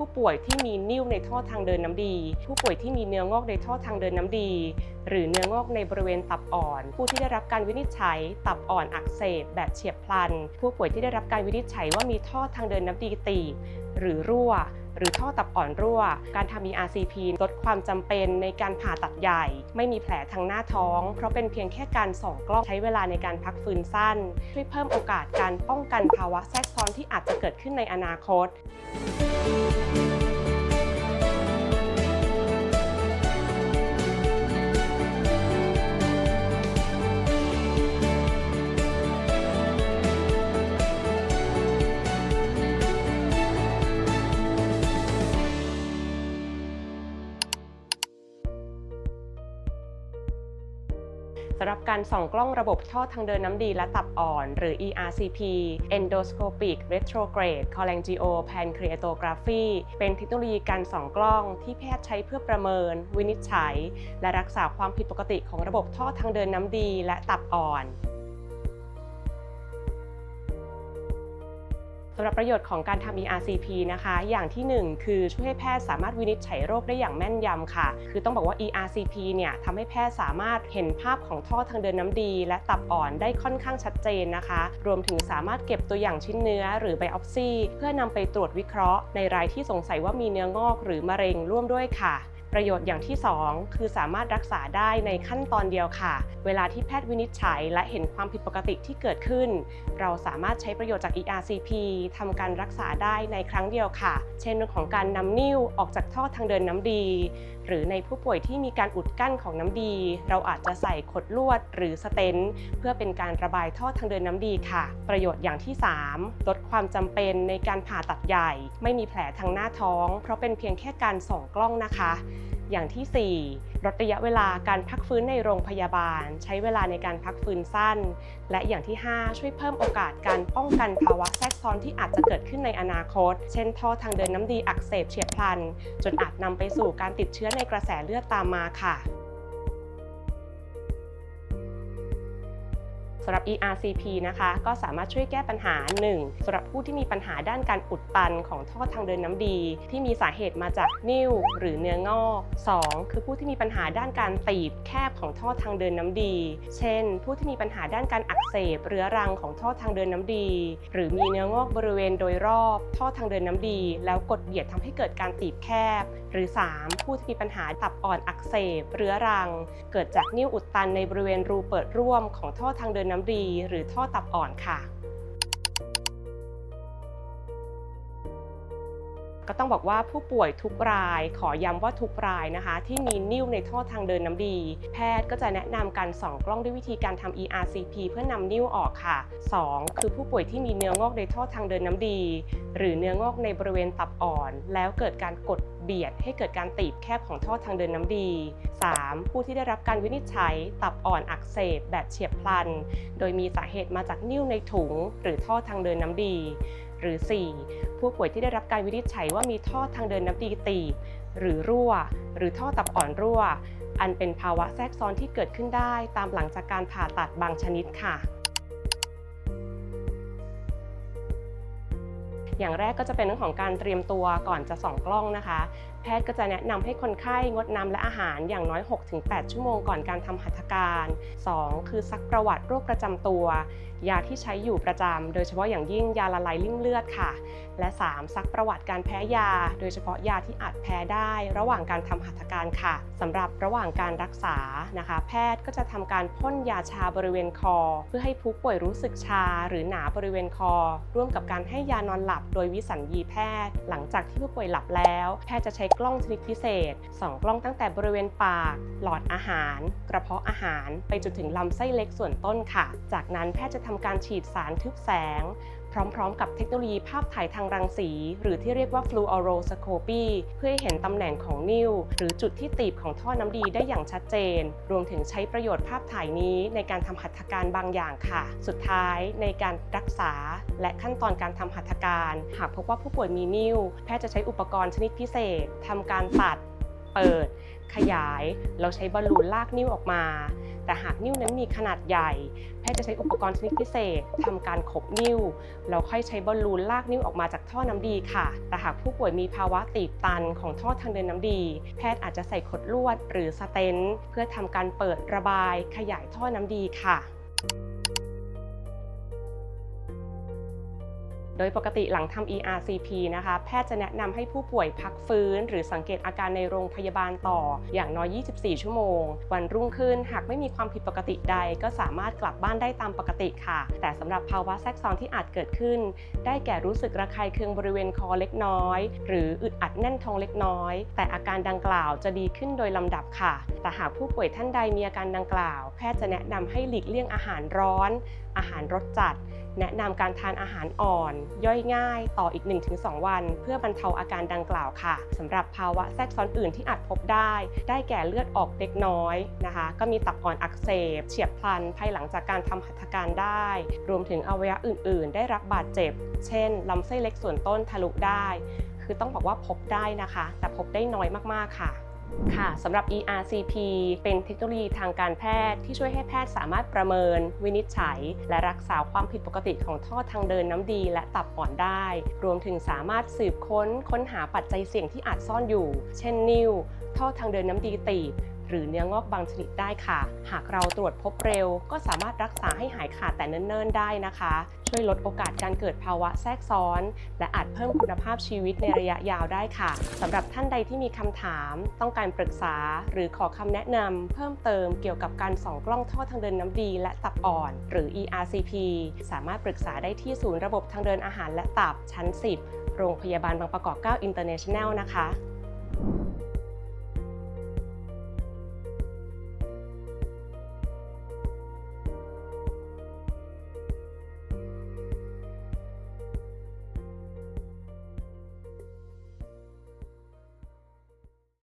ผู้ป่วยที่มีนิ่วในท่อทางเดินน้ำดี ผู้ป่วยที่มีเนื้องอกในท่อทางเดินน้ำดี หรือเนื้องอกในบริเวณตับอ่อน ผู้ที่ได้รับการวินิจฉัย ตับอ่อนอักเสบแบบเฉียบพลัน ผู้ป่วยที่ได้รับการวินิจฉัยว่ามีท่อทางเดินน้ำดีตีบหรือรั่ว หรือท่อตับอ่อนรั่ว การทำ ERCP ลดความจำเป็นในการผ่าตัดใหญ่ ไม่มีแผลทางหน้าท้อง เพราะเป็นเพียงแค่การส่องกล้องใช้เวลาในการพักฟื้นสั้น ช่วยเพิ่มโอกาสการป้องกันภาวะแทรกซ้อนที่อาจจะเกิดขึ้นในอนาคต สำหรับการส่องกล้องระบบท่อทางเดินน้ำดีและตับอ่อน หรือ ERCP Endoscopic Retrograde Cholangiopancreatography เป็นเทคโนโลยีการส่องกล้องที่แพทย์ใช้เพื่อประเมิน วินิจฉัย และรักษาความผิดปกติของระบบท่อทางเดินน้ำดีและตับอ่อนำหรับประโยชน์ของการทำ ERCP นะคะ อย่างที่ 1 คือช่วยให้แพทย์สามารถวินิจฉัยโรคได้อย่างแม่นยำค่ะ คือต้องบอกว่า ERCP เนี่ยทำให้แพทย์สามารถเห็นภาพของท่อทางเดินน้ำดี และตับอ่อนได้ค่อนข้างชัดเจนนะคะ รวมถึงสามารถเก็บตัวอย่างชิ้นเนื้อหรือไบออปซีเพื่อนำไปตรวจวิเคราะห์ ในรายที่สงสัยว่ามีเนื้องอกหรือมะเร็งร่วมด้วยค่ะ ประโยชน์อย่างที่ 2 คือสามารถรักษาได้ในขั้นตอนเดียวค่ะ เวลาที่แพทย์วินิจฉัย และเห็นความผิดปกติที่เกิดขึ้น เราสามารถใช้ประโยชน์จาก ERCP ทำการรักษาได้ในครั้งเดียวค่ะ เช่นเรื่องของการนำนิ้วออกจากท่อทางเดินน้ำดี หรือในผู้ป่วยที่มีการอุดกั้นของน้ำดี เราอาจจะใส่ขดลวดหรือสเตนเพื่อเป็นการระบายท่อทางเดินน้ำดีค่ะ ประโยชน์อย่างที่ 3 ลดความจำเป็นในการผ่าตัดใหญ่ ไม่มีแผลทางหน้าท้อง เพราะเป็นเพียงแค่การส่องกล้องนะคะ อย่างที่ 4 ลดระยะเวลาการพักฟื้นในโรงพยาบาล ใช้เวลาในการพักฟื้นสั้น และอย่างที่ 5 ช่วยเพิ่มโอกาสการป้องกันภาวะแทรกซ้อนที่อาจจะเกิดขึ้นในอนาคต เช่นท่อทางเดินน้ำดีอักเสบเฉียบพลัน จนอาจนำไปสู่การติดเชื้อในกระแสเลือดตามมาค่ะำหรับ ERCP นะคะ ก็สามารถช่วยแก้ปัญหา 1. สำหรับผู้ที่มีปัญหาด้านการอุดตันของท่อทางเดินน้ำดี ที่มีสาเหตุมาจากนิ่วหรือเนื้องอก 2. คือผู้ที่มีปัญหาด้านการตีบแคบของท่อทางเดินน้ำดี เช่น ผู้ที่มีปัญหาด้านการอักเสบเรื้อรังของท่อทางเดินน้ำดี หรือมีเนื้องอกบริเวณโดยรอบ ท่อทางเดินน้ำดี แล้วกดเบียดทำให้เกิดการตีบแคบ หรือ 3. ผู้ที่มีปัญหาตับอ่อนอักเสบเรื้อรัง เกิดจากนิ่วอุดตันในบริเวณรูเปิดร่วมของท่อทางเดินน้ำดีหรือท่อตับอ่อนค่ะ ก็ต้องบอกว่าผู้ป่วยทุกราย ขอย้ำว่าทุกรายนะคะ ที่มีนิ่วในท่อทางเดินน้ำดี แพทย์ก็จะแนะนำการส่องกล้องด้วยวิธีการทำ ERCP เพื่อนำนิ่วออกค่ะ 2. คือผู้ป่วยที่มีเนื้องอกในท่อทางเดินน้ำดี หรือเนื้องอกในบริเวณตับอ่อน แล้วเกิดการกด เบียดให้เกิดการตีบแคบของท่อทางเดินน้ำดี 3. ผู้ที่ได้รับการวินิจฉัยตับอ่อนอักเสบแบบเฉียบพลัน โดยมีสาเหตุมาจากนิ่วในถุง หรือท่อทางเดินน้ำดี หรือ 4. ผู้ป่วยที่ได้รับการวินิจฉัยว่ามีท่อทางเดินน้ำดีตีบ หรือรั่ว หรือท่อตับอ่อนรั่ว อันเป็นภาวะแทรกซ้อนที่เกิดขึ้นได้ตามหลังจากการผ่าตัดบางชนิดค่ะ อย่างแรกก็จะเป็นเรื่องของการเตรียมตัวก่อนจะส่องกล้องนะคะ แพทย์ก็จะแนะนำให้คนไข้งดน้ำและอาหารอย่างน้อย 6-8 ชั่วโมงก่อนการทำหัตถการ 2. คือซักประวัติโรคประจำตัว ยาที่ใช้อยู่ประจำโดยเฉพาะอย่างยิ่งยาละลายริ่มเลือดค่ะ และ 3. ซักประวัติการแพ้ยา โดยเฉพาะยาที่อาจแพ้ได้ ระหว่างการทำหัตถการค่ะสำหรับระหว่างการรักษานะคะ แพทย์ก็จะทำการพ่นยาชาบริเวณคอ เพื่อให้ผู้ป่วยรู้สึกชา หรือหนาบริเวณคอ ร่วมกับการให้ยานอนหลับโดยวิสัญญีแพทย์ หลังจากที่ผู้ป่วยหลับแล้ว แพทย์จะใช้กล้องชนิดพิเศษส่องกล้องตั้งแต่บริเวณปาก หลอดอาหาร กระเพาะอาหาร ไปจนถึงลำไส้เล็กส่วนต้นค่ะ จากนั้นแพทย์จะทำการฉีดสารทึบแสง พร้อมๆ กับเทคโนโลยีภาพถ่ายทางรังสี หรือที่เรียกว่า fluoroscopy เพื่อให้เห็นตำแหน่งของนิ้ว หรือจุดที่ตีบของท่อน้ำดีได้อย่างชัดเจน รวมถึงใช้ประโยชน์ภาพถ่ายนี้ในการทำหัตถการบางอย่างค่ะ สุดท้ายในการรักษา และขั้นตอนการทำหัตถการ หากพบว่าผู้ป่วยมีนิ้ว แพทย์จะใช้อุปกรณ์ชนิดพิเศษทำการตัด เปิด ขยาย เราใช้บอลลูนลากนิ้วออกมา แต่หากนิ้วนั้นมีขนาดใหญ่ แพทย์จะใช้อุปกรณ์ชนิดพิเศษทำการขบนิ้วแล้วค่อยใช้บอลลูนลากนิ้วออกมาจากท่อน้ำดีค่ะ แต่หากผู้ป่วยมีภาวะตีบตันของท่อทางเดินน้ำดี แพทย์อาจจะใส่ขดลวดหรือสเตนเพื่อทำการเปิดระบายขยายท่อน้ำดีค่ะ ดยปกติหลังทำ ERCP นะคะ แพทย์จะแนะนำให้ผู้ป่วยพักฟื้น หรือสังเกตอาการในโรงพยาบาลต่อ อย่างน้อย 24 ชั่วโมง วันรุ่งขึ้นหากไม่มีความผิดปกติใด ก็สามารถกลับบ้านได้ตามปกติค่ะ แต่สำหรับภาวะแทรกซ้อนที่อาจเกิดขึ้น ได้แก่รู้สึกระคายเคืองบริเวณคอเล็กน้อย หรืออึดอัดแน่นท้องเล็กน้อย แต่อาการดังกล่าวจะดีขึ้นโดยลำดับค่ะ แต่หากผู้ป่วยท่านใดมีอาการดังกล่าว แพทย์จะแนะนำให้หลีกเลี่ยงอาหารร้อน อาหารรสจัดแนะนำการทานอาหารอ่อน ย่อยง่ายต่ออีก 1-2 วัน เพื่อบรรเทาอาการดังกล่าวค่ะสำหรับภาวะแทรกซ้อนอื่นที่อาจพบได้ ได้แก่เลือดออกเล็กน้อยนะคะ ก็มีตับอ่อนอักเสบ เฉียบพลันภายหลังจากการทำหัตถการได้ รวมถึงอวัยวะอื่น ๆ ได้รับบาดเจ็บ เช่นลำไส้เล็กส่วนต้นทะลุได้ คือต้องบอกว่าพบได้นะคะ แต่พบได้น้อยมากๆค่ะ ค่ะสำหรับ ERCP เป็นเทคโนโลยีทางการแพทย์ที่ช่วยให้แพทย์สามารถประเมิน วินิจฉัย และรักษาความผิดปกติของท่อทางเดินน้ำดี และตับอ่อนได้ รวมถึงสามารถสืบค้นค้นหาปัจจัยเสี่ยงที่อาจซ่อนอยู่ เช่นนิ่วท่อทางเดินน้ำดีตีบ หรือเนื้องอกบางชนิดได้ค่ะ หากเราตรวจพบเร็ว ก็สามารถรักษาให้หายขาดแต่เนิ่นๆได้นะคะ ช่วยลดโอกาสการเกิดภาวะแทรกซ้อน และอาจเพิ่มคุณภาพชีวิตในระยะยาวได้ค่ะสำหรับท่านใดที่มีคำถาม ต้องการปรึกษา หรือขอคำแนะนำเพิ่มเติมเกี่ยวกับการส่องกล้องท่อทางเดินน้ำดี และตับอ่อน หรือ ERCP สามารถปรึกษาได้ที่ศูนย์ระบบทางเดินอาหารและตับชั้น 10 โรงพยาบาลบางประกอบ 9 International นะคะ